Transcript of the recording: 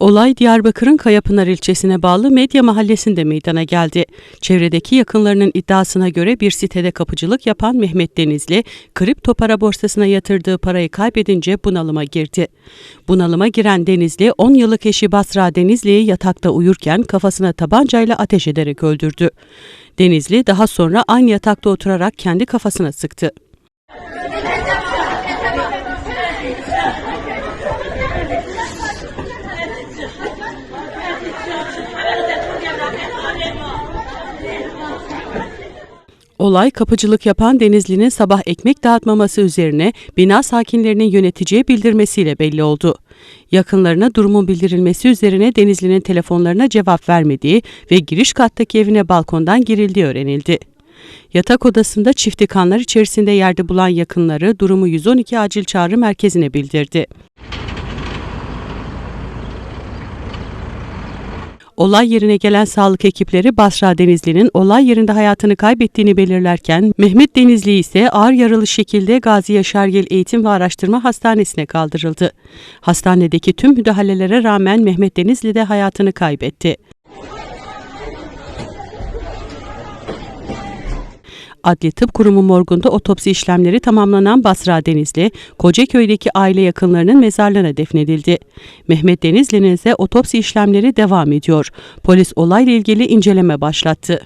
Olay Diyarbakır'ın Kayapınar ilçesine bağlı Medya Mahallesi'nde meydana geldi. Çevredeki yakınlarının iddiasına göre bir sitede kapıcılık yapan Mehmet Denizli, kripto para borsasına yatırdığı parayı kaybedince bunalıma girdi. Bunalıma giren Denizli, 10 yıllık eşi Basra Denizli'yi yatakta uyurken kafasına tabancayla ateş ederek öldürdü. Denizli daha sonra aynı yatakta oturarak kendi kafasına sıktı. Olay kapıcılık yapan Denizli'nin sabah ekmek dağıtmaması üzerine bina sakinlerinin yöneticiye bildirmesiyle belli oldu. Yakınlarına durumun bildirilmesi üzerine Denizli'nin telefonlarına cevap vermediği ve giriş kattaki evine balkondan girildiği öğrenildi. Yatak odasında çifti kanlar içerisinde yerde bulan yakınları durumu 112 acil çağrı merkezine bildirdi. Olay yerine gelen sağlık ekipleri Basra Denizli'nin olay yerinde hayatını kaybettiğini belirlerken Mehmet Denizli ise ağır yaralı şekilde Gazi Yaşargil Eğitim ve Araştırma Hastanesi'ne kaldırıldı. Hastanedeki tüm müdahalelere rağmen Mehmet Denizli de hayatını kaybetti. Adli Tıp Kurumu morgunda otopsi işlemleri tamamlanan Basra Denizli, Kocaköy'deki aile yakınlarının mezarlığına defnedildi. Mehmet Denizli'nin ise otopsi işlemleri devam ediyor. Polis olayla ilgili inceleme başlattı.